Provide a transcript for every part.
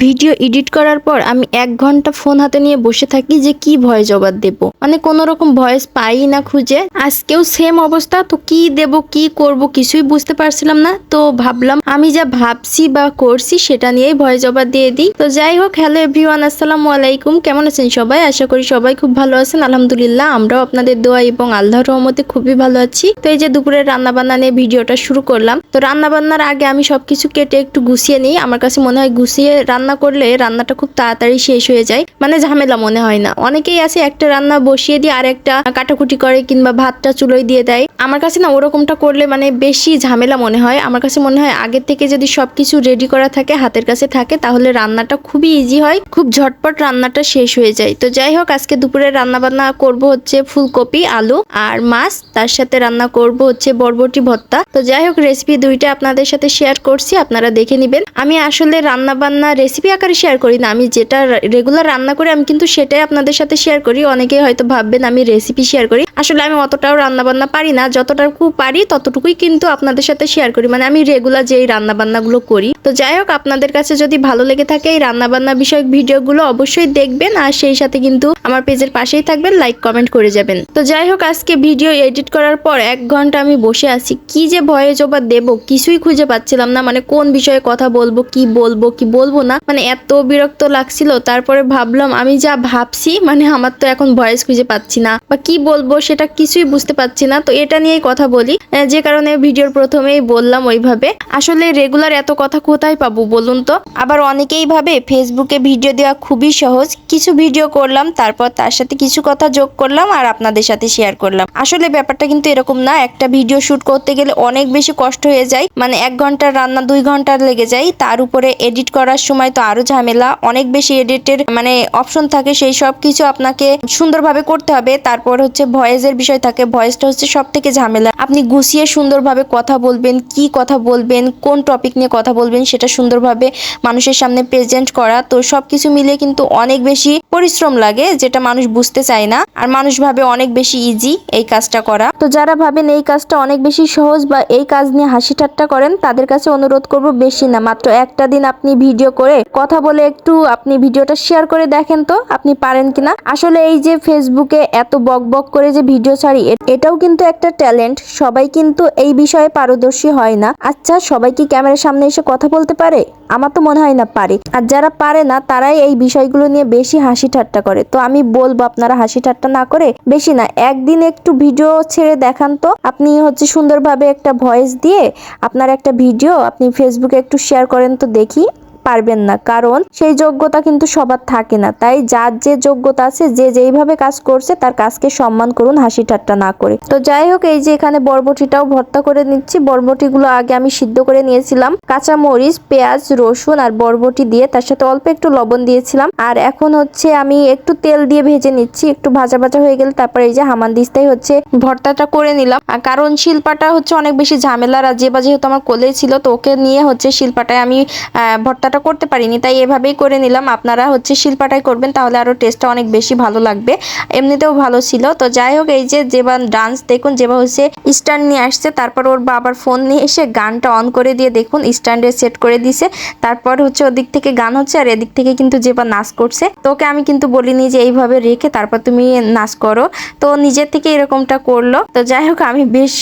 Video edit করার পর আমি এক ঘণ্টা ফোন হাতে নিয়ে বসে থাকি যে কি ভয়েস জবাব দেব। মানে কোনো রকম ভয়েস পাই না খুঁজে। আজকেও সেম অবস্থা, তো কি দেব, কি করব কিছুই বুঝতে পারছিলাম না। তো ভাবলাম আমি যা ভাবছি বা করছি সেটা নিয়েই ভয়েস জবাব দিয়ে দিই। তো যাই হোক হ্যালো এভরিওয়ান আসসালামু আলাইকুম। কেমন আছেন সবাই? আশা করি সবাই খুব ভালো আছেন। আলহামদুলিল্লাহ, আমরাও আপনাদের দোয়া এবং আল্লাহর রহমতে খুবই ভালো আছি। তো এই যে দুপুরের রান্না বান্না নিয়ে ভিডিওটা শুরু করলাম। তো রান্না বান্নার আগে আমি সবকিছু কেটে একটু গুছিয়ে নিই। আমার কাছে মনে হয় গুছিয়ে রান্না করলে রান্নাটা খুব তাড়াতাড়ি শেষ হয়ে যায়। মানে ঝামেলা মনে হয় না। অনেকেই আছে একটা রান্না বসিয়ে দিয়ে আর একটা কাটাকুটি করে কিংবা ভাতটা চুলোয় দিয়ে দেয়। আমার কাছে না ওরকমটা করলে মানে বেশি ঝামেলা মনে হয়। আমার কাছে মনে হয় আগের থেকে যদি সবকিছু রেডি করা থাকে, হাতের কাছে থাকে, তাহলে রান্নাটা খুবই ইজি হয়। খুব ঝটপট রান্নাটা শেষ হয়ে যায়। তো যাই হোক, আজকে দুপুরে রান্না বান্না করব হচ্ছে ফুলকপি, আলু আর মাছ। তার সাথে রান্না করব হচ্ছে বরবটি ভর্তা। তো যাই হোক রেসিপি দুইটা আপনাদের সাথে শেয়ার করছি, আপনারা দেখে নেবেন। আমি আসলে রান্না বান্না রেসিপি আকারে শেয়ার করি না। আমি যেটা রেগুলার রান্না করি, আমি কিন্তু সেটাই আপনাদের সাথে শেয়ার করি। অনেকেই হয়তো ভাববেন আমি রেসিপি শেয়ার করি। আসলে আমি অতটাও রান্না বান্না পারি না। যতটুকু পারি, ততটুকুই কিন্তু আপনাদের সাথে শেয়ার করি। মানে আমি রেগুলার যেই রান্না বান্নাগুলো করি। তো যাই হোক, আপনাদের কাছে যদি ভালো লেগে থাকে এই রান্না বান্না বিষয়ক ভিডিওগুলো, অবশ্যই দেখবেন। আর সেই সাথে কিন্তু আমার পেজের পাশেই থাকবেন লাইক কমেন্ট করে যাবেন। তো যাই হোক, আজকে ভিডিও এডিট করার পর এক ঘণ্টা আমি বসে আছি। কি যে ভয়ে জবা দেব, কিছুই খুঁজে পাচ্ছিলাম না। মানে কোন বিষয়ে কথা বলব, কি বলব কি বলব না। মানে এত বিরক্ত লাগছিল, তারপরে ভাবলাম আমি যা ভাবছি মানে আমার তো এখন ভয়েস খুঁজে পাচ্ছি না। বা কি বলব সেটা কিছুই বুঝতে পারছি না। তো এটা নিয়েই কথা বলি যে কারণে ভিডিওর প্রথমেই বললাম ওইভাবে। আসলে রেগুলার এত কথা কোথায় পাবো বলুন তো? আবার অনেকেই ভাবে ফেসবুকে ভিডিও দেওয়া খুবই সহজ। কিছু ভিডিও করলাম, তারপর তার সাথে কিছু কথা যোগ করলাম আর আপনাদের সাথে শেয়ার করলাম। আসলে ব্যাপারটা কিন্তু এরকম না, একটা ভিডিও শুট করতে গেলে অনেক বেশি কষ্ট হয়ে যায়। মানে এক ঘণ্টার রান্না, দুই ঘণ্টা লেগে যায়। তার উপরে এডিট করার সময় তো আরও ঝামেলা, অনেক বেশি এডিটের মানে অপশন থাকে, সেই সব কিছু আপনাকে সুন্দরভাবে করতে হবে। তারপর হচ্ছে ভয়েসের বিষয় থাকে ভয়েসটা হচ্ছে সব থেকে ঝামেলা। আপনি গুছিয়ে সুন্দরভাবে কথা বলবেন, কি কথা বলবেন, কোন টপিক নিয়ে কথা বলবেন, সেটা সুন্দরভাবে মানুষের সামনে প্রেজেন্ট করা। তো সবকিছু মিলে কিন্তু অনেক বেশি পরিশ্রম লাগে, যেটা মানুষ বুঝতে চায় না। আর মানুষ ভাবে অনেক বেশি ইজি এই কাজটা করা। তো যারা ভাবেন এই কাজটা অনেক বেশি সহজ বা এই কাজ নিয়ে হাসি ঠাট্টা করেন, তাদের কাছে অনুরোধ করব বেশি না। মাত্র একটা দিন আপনি ভিডিও করে কথা বলে একটু আপনি ভিডিওটা শেয়ার করে দেখেন তো, আপনি পারেন কিনা? আসলে এই যে ফেসবুকে এত বক বক করে যে ভিডিও ছাড়ি এটাও কিন্তু একটা ট্যালেন্ট সবাই কিন্তু এই বিষয়ে পারদর্শী হয় না। আচ্ছা সবাই কি ক্যামেরার সামনে এসে কথা বলতে পারে? আমার তো মনে হয় না পারে। আর যারা পারে না, তারাই এই বিষয়গুলো নিয়ে বেশি হাসি ঠাট্টা করে। তো আমি বলব আপনারা হাসি ঠাট্টা না করে, বেশি না, একদিন একটু ভিডিও ছেড়ে দেখান তো। আপনি হচ্ছে সুন্দরভাবে একটা ভয়েস দিয়ে আপনার একটা ভিডিও আপনি ফেসবুকে একটু শেয়ার করেন তো দেখি। পারবেন না। কারণ সেই যোগ্যতা কিন্তু সবার থাকে না। তাই যার যে যোগ্যতা আছে যে যেইভাবে কাজ করছে তার কাজকে সম্মান করুন হাসি ঠাট্টা না করে। তো যাই হোক এই যে এখানে বরবটিটাও ভর্তা করে নিচ্ছি। বরবটিগুলো আগে আমি সিদ্ধ করে নিয়েছিলাম। কাঁচা মরিচ পেঁয়াজ রসুন আর বরবটি দিয়ে তার সাথে অল্প একটু লবণ দিয়েছিলাম। আর এখন হচ্ছে আমি একটু তেল দিয়ে ভেজে নিচ্ছি। একটু ভাজা ভাজা হয়ে গেলে তারপরে এই যে হামান দিস্তাই হচ্ছে ভর্তাটা করে নিলাম। আর কারণ শিল্পাটা হচ্ছে অনেক বেশি ঝামেলার আর যে বা যেহেতু আমার কোলে ছিল তো ওকে নিয়ে হচ্ছে শিল্পাটায় আমি আহ, ভর্তাটা করতে পারিনি, তাই এভাবেই করে নিলাম। আপনারা হচ্ছে শিল্পাটাই করবেন, তাহলে আরও টেস্টটা অনেক বেশি ভালো লাগবে। এমনিতেও ভালো ছিল। তো যাই হোক, এই যে যেবা ডান্স দেখুন যেবা হচ্ছে স্ট্যান্ড নিয়ে আসছে, তারপর ওর বাবার ফোন নিয়ে এসে গানটা অন করে দিয়ে দেখুন স্ট্যান্ডে সেট করে দিছে। তারপর হচ্ছে ওদিক থেকে গান হচ্ছে, আর এদিক থেকে কিন্তু যেবা নাচ করছে। তোকে আমি কিন্তু বলিনি যে এইভাবে রেখে তারপর তুমি নাচ করো। তো নিজের থেকে এরকমটা করল। তো যাই হোক, আমি বেশ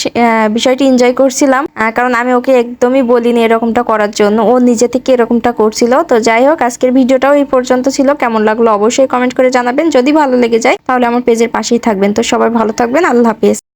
বিষয়টি এনজয় করছিলাম। কারণ আমি ওকে একদমই বলিনি এরকমটা করার জন্য। ও নিজে থেকে এরকমটা করছিল। তো যাই হোক, আজকের ভিডিওটাও এই পর্যন্ত ছিল। কেমন লাগল অবশ্যই কমেন্ট করে জানাবেন। যদি ভালো লেগে যায়, তাহলে আমার পেজের পাশেই থাকবেন। তো সবাই ভালো থাকবেন। আল্লাহ হাফেজ।